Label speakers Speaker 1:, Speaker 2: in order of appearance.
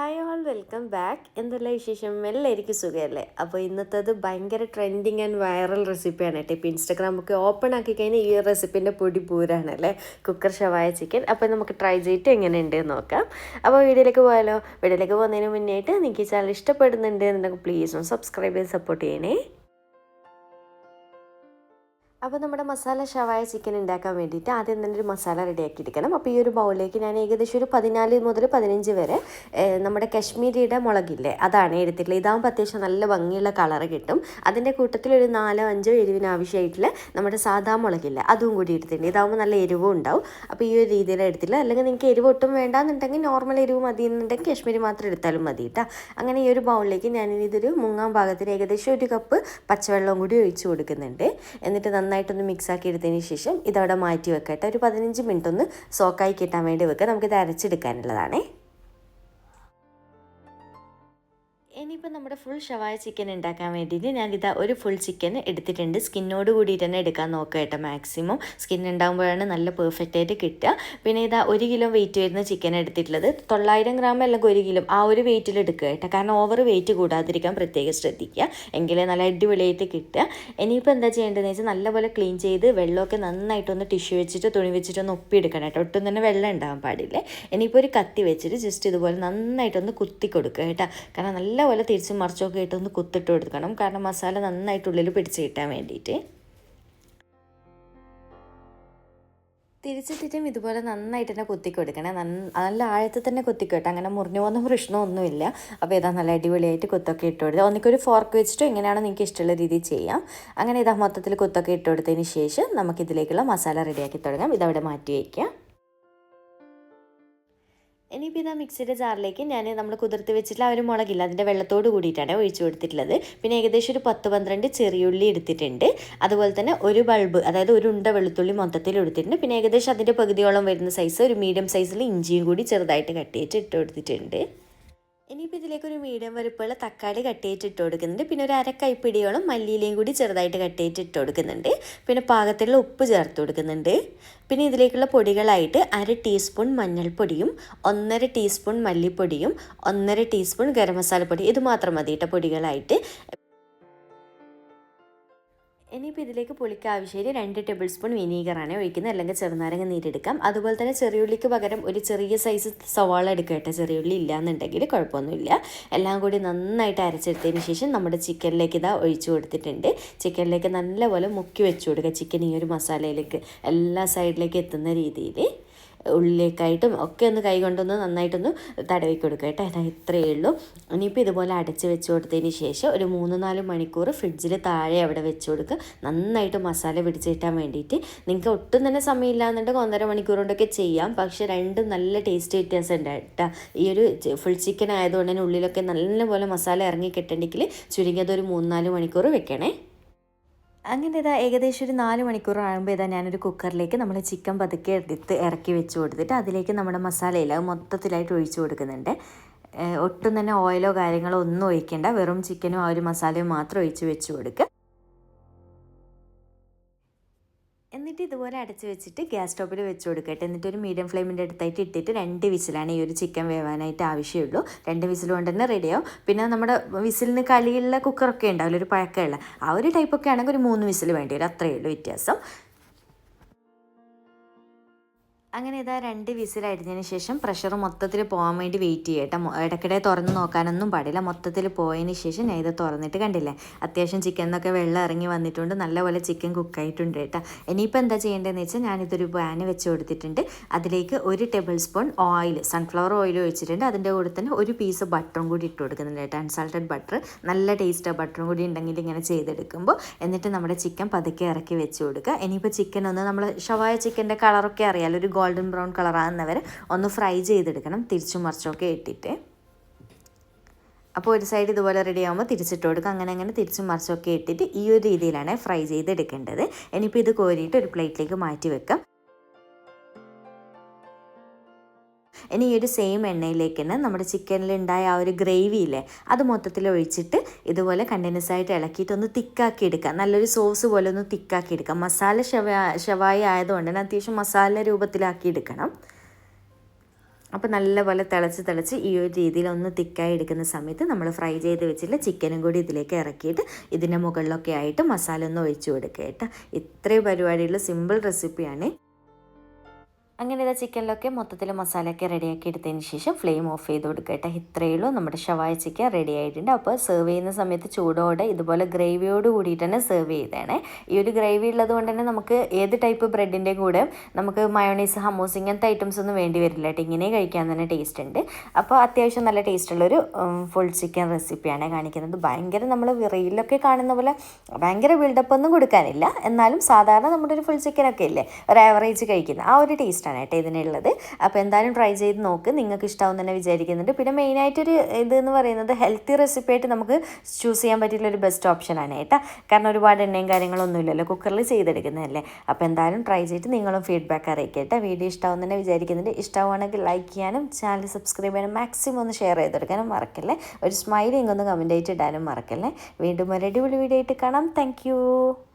Speaker 1: Hi all welcome back എന്തെല്ലാം വിശേഷം? എല്ലാവർക്കും സുഖമല്ലേ? അപ്പോൾ ഇന്നത്തേത് ഭയങ്കര ട്രെൻഡിങ് ആൻഡ് വൈറൽ റെസിപ്പിയാണ് കേട്ടോ. ഇപ്പോൾ ഇൻസ്റ്റാഗ്രാമൊക്കെ ഓപ്പൺ ആക്കി കഴിഞ്ഞാൽ ഈ റെസിപ്പിന്റെ പൊടി പൂരാണല്ലേ കുക്കർ ഷവായ ചിക്കൻ അപ്പോൾ നമുക്ക് ട്രൈ ചെയ്തിട്ട് എങ്ങനെയുണ്ട് എന്ന് നോക്കാം. അപ്പോൾ വീഡിയോയിലേക്ക് പോയാലോ? വീഡിയോയിലേക്ക് പോകുന്നതിന് മുന്നേ ആയിട്ട് നിങ്ങൾക്ക് ചാനൽ ഇഷ്ടപ്പെടുന്നുണ്ട് എന്നുണ്ടെങ്കിൽ പ്ലീസ് ഒന്ന് സബ്സ്ക്രൈബ് ചെയ്ത് സപ്പോർട്ട് ചെയ്യണേ. അപ്പോൾ നമ്മുടെ മസാല ഷവായ ചിക്കൻ ഉണ്ടാക്കാൻ വേണ്ടിയിട്ട് ആദ്യം തന്നെ ഒരു മസാല റെഡിയാക്കി എടുക്കണം അപ്പോൾ ഈ ഒരു ബൗളിലേക്ക് ഞാൻ ഏകദേശം ഒരു പതിനാല് മുതൽ പതിനഞ്ച് വരെ നമ്മുടെ കശ്മീരിയുടെ മുളകില്ലേ അതാണ് എടുത്തിട്ടുള്ളത്. ഇതാകുമ്പോൾ അത്യാവശ്യം നല്ല ഭംഗിയുള്ള കളർ കിട്ടും. അതിന്റെ കൂട്ടത്തിൽ ഒരു നാലോ അഞ്ചോ എരിവിന് ആവശ്യമായിട്ടുള്ള നമ്മുടെ സാധാ മുളകില്ലേ അതും കൂടി എടുത്തിട്ടുണ്ട്. ഇതാകുമ്പോൾ നല്ല എരിവും ഉണ്ടാവും. അപ്പോൾ ഈ ഒരു രീതിയിൽ എടുത്തില്ല അല്ലെങ്കിൽ നിങ്ങൾക്ക് എരിവ് ഒട്ടും വേണ്ടാന്നുണ്ടെങ്കിൽ നോർമൽ എരിവ് മതി എന്നുണ്ടെങ്കിൽ കശ്മീരി മാത്രം എടുത്താലും മതി കേട്ടോ. അങ്ങനെ ഈ ഒരു ബൗളിലേക്ക് ഞാൻ ഇതൊരു മുങ്ങാൻ ഭാഗത്തിന് ഏകദേശം ഒരു കപ്പ് പച്ചവെള്ളം കൂടി ഒഴിച്ചു കൊടുക്കുന്നുണ്ട്. എന്നിട്ട് നന്നായിട്ടൊന്ന് മിക്സ് ആക്കി എടുത്തതിന് ശേഷം ഇതവിടെ മാറ്റി വെക്കട്ടെ. ഒരു പതിനഞ്ച് മിനിറ്റ് ഒന്ന് സോക്കായി കിട്ടാൻ വേണ്ടി വെക്കുക. നമുക്കിത് അരച്ചെടുക്കാനുള്ളതാണേ. നമ്മുടെ ഫുൾ ഷവായ ചിക്കൻ ഉണ്ടാക്കാൻ വേണ്ടിയിട്ട് ഞാനിതാ ഒരു ഫുൾ ചിക്കൻ എടുത്തിട്ടുണ്ട്. സ്കിന്നോട് കൂടിയിട്ട് തന്നെ എടുക്കാൻ നോക്കുക കേട്ടോ മാക്സിമം സ്കിൻ ഉണ്ടാകുമ്പോഴാണ് നല്ല പെർഫെക്റ്റ് ആയിട്ട് കിട്ടുക. പിന്നെ ഇതാ ഒരു കിലോ വെയിറ്റ് വരുന്ന ചിക്കൻ എടുത്തിട്ടുള്ളത്. തൊള്ളായിരം ഗ്രാം അല്ലെങ്കിൽ ഒരു കിലോ ആ ഒരു വെയിറ്റിൽ എടുക്കുക കേട്ടോ. കാരണം ഓവർ വെയിറ്റ് കൂടാതിരിക്കാൻ പ്രത്യേകം ശ്രദ്ധിക്കുക. എങ്കിലേ നല്ല അടിപൊളിയായിട്ട് കിട്ടുക. ഇനിയിപ്പോൾ എന്താ ചെയ്യേണ്ടതെന്ന് വെച്ചാൽ നല്ലപോലെ ക്ലീൻ ചെയ്ത് വെള്ളമൊക്കെ നന്നായിട്ടൊന്ന് ടിഷ്യൂ വെച്ചിട്ട് തുണി വെച്ചിട്ടൊന്ന് ഒപ്പിയെടുക്കണം കേട്ടോ. ഒട്ടും തന്നെ വെള്ളം ഉണ്ടാകാൻ പാടില്ല. ഇനിയിപ്പോൾ ഒരു കത്തി വെച്ചിട്ട് ജസ്റ്റ് ഇതുപോലെ നന്നായിട്ടൊന്ന് കുത്തി കൊടുക്കുക കേട്ടോ. കാരണം നല്ലപോലെ തിരിച്ചും മറിച്ചൊക്കെ ഇട്ടൊന്ന് കുത്തിട്ട് കൊടുക്കണം. കാരണം മസാല നന്നായിട്ടുള്ളിൽ പിടിച്ച് കിട്ടാൻ വേണ്ടിയിട്ട്. തിരിച്ചിട്ടിട്ടും ഇതുപോലെ നന്നായിട്ട് തന്നെ കുത്തി കൊടുക്കണേ. നല്ല ആഴത്തിൽ തന്നെ കുത്തിക്കോട്ടെ അങ്ങനെ മുറിഞ്ഞു പോകുന്ന പ്രശ്നമൊന്നുമില്ല. അപ്പോൾ ഇതാ നല്ല അടിപൊളിയായിട്ട് കുത്തൊക്കെ ഇട്ട് കൊടുത്ത്. ഒന്നിക്കൊരു ഫോർക്ക് വെച്ചിട്ട് എങ്ങനെയാണോ നിങ്ങൾക്ക് ഇഷ്ടമുള്ള രീതിയിൽ ചെയ്യാം. അങ്ങനെ ഇതാ മൊത്തത്തിൽ കുത്തൊക്കെ ഇട്ട് കൊടുത്തതിന് ശേഷം നമുക്കിതിലേക്കുള്ള മസാല റെഡിയാക്കി തുടങ്ങാം. ഇതവിടെ മാറ്റി വയ്ക്കാം. ഇനിയിപ്പോൾ ഇതാ മിക്സിയുടെ ജാറിലേക്ക് ഞാൻ നമ്മൾ കുതിർത്ത് വെച്ചിട്ടുള്ള ആ ഒരു മുളകില്ല അതിന്റെ വെള്ളത്തോട് കൂടിയിട്ടാണ് ഒഴിച്ചു കൊടുത്തിട്ടുള്ളത്. പിന്നെ ഏകദേശം ഒരു പത്ത് പന്ത്രണ്ട് ചെറിയുള്ളി എടുത്തിട്ടുണ്ട്. അതുപോലെ തന്നെ ഒരു ബൾബ് അതായത് ഒരു ഉണ്ട വെളുത്തുള്ളി മൊത്തത്തിൽ എടുത്തിട്ടുണ്ട്. പിന്നെ ഏകദേശം അതിന്റെ പകുതിയോളം വരുന്ന സൈസ് ഒരു മീഡിയം സൈസിൽ ഇഞ്ചിയും കൂടി ചെറുതായിട്ട് കട്ട് ചെയ്തിട്ട് ഇട്ട് കൊടുത്തിട്ടുണ്ട്. ഇനിയിപ്പോൾ ഇതിലേക്ക് ഒരു മീഡിയം വലുപ്പമുള്ള തക്കാളി കട്ട് ചെയ്തിട്ട് ഇട്ട് കൊടുക്കുന്നുണ്ട്. പിന്നെ ഒരു അര കൈപ്പിടിയോളം മല്ലിയിലയും കൂടി ചെറുതായിട്ട് കട്ട് ചെയ്തിട്ട് ഇട്ട് കൊടുക്കുന്നുണ്ട്. പിന്നെ പാകത്തിലുള്ള ഉപ്പ് ചേർത്ത് കൊടുക്കുന്നുണ്ട്. പിന്നെ ഇതിലേക്കുള്ള പൊടികളായിട്ട് അര ടീസ്പൂൺ മഞ്ഞൾപ്പൊടിയും ഒന്നര ടീസ്പൂൺ മല്ലിപ്പൊടിയും ഒന്നര ടീസ്പൂൺ ഗരം മസാലപ്പൊടി ഇത് മാത്രം മതി കേട്ടോ പൊടികളായിട്ട്. ഇനിയിപ്പോൾ ഇതിലേക്ക് പുളിക്ക് ആവശ്യം രണ്ട് ടേബിൾ സ്പൂൺ വിനീഗറാണ് ഒഴിക്കുന്നത്. അല്ലെങ്കിൽ ചെറുനാരങ്ങ നീരെടുക്കാം. അതുപോലെ തന്നെ ചെറിയുള്ളിക്ക് പകരം ഒരു ചെറിയ സൈസ് സവാള എടുക്കുക കേട്ടോ. ചെറിയുള്ളി ഇല്ലയെന്നുണ്ടെങ്കിൽ കുഴപ്പമൊന്നുമില്ല. എല്ലാം കൂടി നന്നായിട്ട് അരച്ചെടുത്തതിന് ശേഷം നമ്മുടെ ചിക്കനിലേക്ക് ഇതാ ഒഴിച്ചു കൊടുത്തിട്ടുണ്ട്. ചിക്കനിലേക്ക് നല്ലപോലെ മുക്കി വെച്ചു കൊടുക്കുക. ചിക്കൻ ഈ ഒരു മസാലയിലേക്ക് എല്ലാ സൈഡിലേക്ക് എത്തുന്ന രീതിയിൽ ഉള്ളിലേക്കായിട്ടും ഒക്കെ ഒന്ന് കൈ കൊണ്ടൊന്ന് നന്നായിട്ടൊന്ന് തടവി കൊടുക്കുക കേട്ടോ. അതാ ഇത്രയേ ഉള്ളൂ. ഇനിയിപ്പോൾ ഇതുപോലെ അടച്ച് വെച്ച് കൊടുത്തതിന് ശേഷം ഒരു മൂന്ന് നാല് മണിക്കൂർ ഫ്രിഡ്ജിൽ താഴെ അവിടെ വെച്ച് കൊടുക്കുക. നന്നായിട്ട് മസാല പിടിച്ച് കിട്ടാൻ വേണ്ടിയിട്ട്. നിങ്ങൾക്ക് ഒട്ടും തന്നെ സമയമില്ല എന്നുണ്ടെങ്കിൽ ഒന്നര മണിക്കൂർ കൊണ്ടൊക്കെ ചെയ്യാം. പക്ഷേ രണ്ടും നല്ല ടേസ്റ്റ് വ്യത്യാസം ഉണ്ട് കേട്ടോ. ഈ ഒരു ഫുൾ ചിക്കൻ ആയതുകൊണ്ട് തന്നെ ഉള്ളിലൊക്കെ നല്ലപോലെ മസാല ഇറങ്ങി കിട്ടണമെങ്കിൽ ചുരുങ്ങിയത് ഒരു മൂന്നാൽ മണിക്കൂർ വെക്കണേ. അങ്ങനെ ഇതാ ഏകദേശം ഒരു നാല് മണിക്കൂർ ആകുമ്പോൾ ഇതാ ഞാനൊരു കുക്കറിലേക്ക് നമ്മൾ ചിക്കൻ പതുക്കെ എടുത്ത് ഇറക്കി വെച്ച് കൊടുത്തിട്ട് അതിലേക്ക് നമ്മുടെ മസാലയില മൊത്തത്തിലായിട്ട് ഒഴിച്ചു കൊടുക്കുന്നുണ്ട്. ഒട്ടും തന്നെ ഓയിലോ കാര്യങ്ങളോ ഒന്നും ഒഴിക്കേണ്ട. വെറും ചിക്കനും ആ ഒരു മസാലയും മാത്രം ഒഴിച്ച് വെച്ച് കൊടുക്കുക. ഇതുപോലെ അടച്ച് വെച്ചിട്ട് ഗ്യാസ് സ്റ്റോപ്പിൽ വെച്ച് കൊടുക്കട്ടെ. എന്നിട്ട് ഒരു മീഡിയം ഫ്ലെയിമിന്റെ അടുത്തായിട്ട് ഇട്ടിട്ട് രണ്ട് വിസിലാണ് ഈ ഒരു ചിക്കൻ വേവാനായിട്ട് ആവശ്യമുള്ളൂ. രണ്ട് വിസിൽ കൊണ്ട് തന്നെ റെഡിയാവും പിന്നെ നമ്മുടെ വിസിലിന് കളിയുള്ള കുക്കറൊക്കെ ഉണ്ടാവില്ല ഒരു പഴക്കമുള്ള ആ ഒരു ടൈപ്പൊക്കെ ആണെങ്കിൽ ഒരു മൂന്ന് വിസിൽ വേണ്ടി വരും. അത്രയേ ഉള്ളൂ വ്യത്യാസം. അങ്ങനെ ഇതാ രണ്ട് വിസിലടിഞ്ഞതിന് ശേഷം പ്രഷർ മൊത്തത്തിൽ പോകാൻ വേണ്ടി വെയിറ്റ് ചെയ്യട്ടെ ഇടയ്ക്കിടെ തുറന്ന് നോക്കാനൊന്നും പാടില്ല. മൊത്തത്തിൽ പോയതിന് ശേഷം ഞാൻ ഇത് തുറന്നിട്ട് കണ്ടില്ലേ? അത്യാവശ്യം ചിക്കൻ എന്നൊക്കെ വെള്ളം ഇറങ്ങി വന്നിട്ടുണ്ട്. നല്ലപോലെ ചിക്കൻ കുക്കായിട്ടുണ്ട് കേട്ടോ. ഇനിയിപ്പോൾ എന്താ ചെയ്യേണ്ടതെന്ന് വെച്ചാൽ ഞാനിതൊരു പാന് വെച്ച് കൊടുത്തിട്ടുണ്ട്. അതിലേക്ക് ഒരു tablespoon oil sunflower oil ഒഴിച്ചിട്ടുണ്ട്. അതിന്റെ കൂടെ തന്നെ ഒരു പീസ് ബട്ടറും കൂടി ഇട്ട് കൊടുക്കുന്നുണ്ട് കേട്ടോ. അൺസാൾട്ടഡ് ബട്ടർ നല്ല ടേസ്റ്റ് ബട്ടറും കൂടി ഉണ്ടെങ്കിൽ ഇങ്ങനെ ചെയ്തെടുക്കുമ്പോൾ എന്നിട്ട് നമ്മുടെ ചിക്കൻ പതുക്കെ ഇറക്കി വെച്ച് കൊടുക്കുക. ഇനിയിപ്പോൾ ചിക്കൻ ഒന്ന് നമ്മൾ ഷവായ ചിക്കന്റെ കളറൊക്കെ അറിയാലോ? ഒരു ഗോൾഡൻ ബ്രൗൺ കളറാകുന്നവരെ ഒന്ന് ഫ്രൈ ചെയ്തെടുക്കണം തിരിച്ചും മറിച്ചൊക്കെ ഇട്ടിട്ട്. അപ്പോൾ ഒരു സൈഡ് ഇതുപോലെ റെഡി ആകുമ്പോൾ തിരിച്ചിട്ട് കൊടുക്കുക. അങ്ങനെ അങ്ങനെ തിരിച്ചും മറിച്ചൊക്കെ ഇട്ടിട്ട് ഈ ഒരു രീതിയിലാണ് ഫ്രൈ ചെയ്തെടുക്കേണ്ടത്. ഇനിയിപ്പോൾ ഇത് കോരിയിട്ട് ഒരു പ്ലേറ്റിലേക്ക് മാറ്റി വെക്കാം. ഇനി ഈ ഒരു സെയിം എണ്ണയിലേക്ക് തന്നെ നമ്മുടെ ചിക്കനിൽ ഉണ്ടായ ആ ഒരു ഗ്രേവിയില്ലേ അത് മൊത്തത്തിൽ ഒഴിച്ചിട്ട് ഇതുപോലെ കണ്ടിന്യൂസ് ആയിട്ട് ഇളക്കിയിട്ട് ഒന്ന് തിക്കാക്കി എടുക്കുക നല്ലൊരു സോസ് പോലെ ഒന്ന് തിക്കാക്കി എടുക്കുക മസാല ഷവാ ഷവായി ആയതുകൊണ്ട് തന്നെ അത്യാവശ്യം മസാല രൂപത്തിലാക്കി എടുക്കണം. അപ്പോൾ നല്ലപോലെ തിളച്ച് തിളച്ച് ഈ ഒരു രീതിയിൽ ഒന്ന് തിക്കായി എടുക്കുന്ന സമയത്ത് നമ്മൾ ഫ്രൈ ചെയ്ത് വെച്ചിട്ടുള്ള ചിക്കനും കൂടി ഇതിലേക്ക് ഇറക്കിയിട്ട് ഇതിന്റെ മുകളിലൊക്കെ ആയിട്ട് മസാല ഒന്ന് ഒഴിച്ചു കൊടുക്കുക കേട്ടോ. ഇത്രയും പരിപാടിയുള്ള സിമ്പിൾ റെസിപ്പിയാണ് അങ്ങനെ ഇതാ ചിക്കനിലൊക്കെ മൊത്തത്തിൽ മസാലയൊക്കെ റെഡിയാക്കി എടുത്തതിന് ശേഷം ഫ്ലെയിം ഓഫ് ചെയ്ത് കൊടുക്കുക കേട്ടോ. ഇത്രയേ ഉള്ളൂ. നമ്മുടെ ഷവായ ചിക്കൻ റെഡി ആയിട്ടുണ്ട്. അപ്പോൾ സെർവ് ചെയ്യുന്ന സമയത്ത് ചൂടോടെ ഇതുപോലെ ഗ്രേവിയോട് കൂടിയിട്ട് തന്നെ സെർവ് ചെയ്തേണേ. ഈ ഒരു ഗ്രേവി ഉള്ളത് കൊണ്ട് തന്നെ നമുക്ക് ഏത് ടൈപ്പ് ബ്രെഡിന്റെ കൂടെ നമുക്ക് മയോണൈസ് ഹമോസ് ഇങ്ങനത്തെ ഐറ്റംസ് ഒന്നും വേണ്ടി വരില്ല കേട്ടോ. ഇങ്ങനെ കഴിക്കാൻ തന്നെ ടേസ്റ്റ് ഉണ്ട്. അപ്പോൾ അത്യാവശ്യം നല്ല ടേസ്റ്റ് ഉള്ളൊരു ഫുൾ ചിക്കൻ റെസിപ്പിയാണ് കാണിക്കുന്നത്. ഭയങ്കര നമ്മൾ വിറയിലൊക്കെ കാണുന്ന പോലെ ഭയങ്കര ബിൽഡപ്പ് ഒന്നും കൊടുക്കാനില്ല. എന്നാലും സാധാരണ നമ്മുടെ ഒരു ഫുൾ ചിക്കനൊക്കെ ഇല്ലേ? ഒരു ആവറേജ് കഴിക്കുന്ന ആ ഒരു ടേസ്റ്റാണ് കേട്ടോ ഇതിനുള്ളത്. അപ്പോൾ എന്തായാലും ട്രൈ ചെയ്ത് നോക്ക്. നിങ്ങൾക്ക് ഇഷ്ടമാവും തന്നെ വിചാരിക്കുന്നുണ്ട്. പിന്നെ മെയിനായിട്ടൊരു ഇത് എന്ന് പറയുന്നത് ഹെൽത്തി റെസിപ്പി ആയിട്ട് നമുക്ക് ചൂസ് ചെയ്യാൻ പറ്റിയുള്ള ഒരു ബെസ്റ്റ് ഓപ്ഷനാണ് കേട്ടോ. കാരണം ഒരുപാട് എണ്ണയും കാര്യങ്ങളൊന്നും ഇല്ലല്ലോ. കുക്കറിൽ ചെയ്തെടുക്കുന്നതല്ലേ. അപ്പോൾ എന്തായാലും ട്രൈ ചെയ്തിട്ട് നിങ്ങളും ഫീഡ്ബാക്ക് അറിയിക്കട്ടെ വീഡിയോ ഇഷ്ടമാവും തന്നെ വിചാരിക്കുന്നുണ്ട്. ഇഷ്ടമാണെങ്കിൽ ലൈക്ക് ചെയ്യാനും ചാനൽ സബ്സ്ക്രൈബ് ചെയ്യാനും മാക്സിമം ഒന്ന് ഷെയർ ചെയ്തെടുക്കാനും മറക്കല്ലേ. ഒരു സ്മൈലിംഗ് ഒന്ന് കമന്റ് ആയിട്ട് ഇടാനും മറക്കല്ലേ. വീണ്ടും ഒരു അടിപൊളി വീഡിയോ ആയിട്ട് കാണാം. താങ്ക്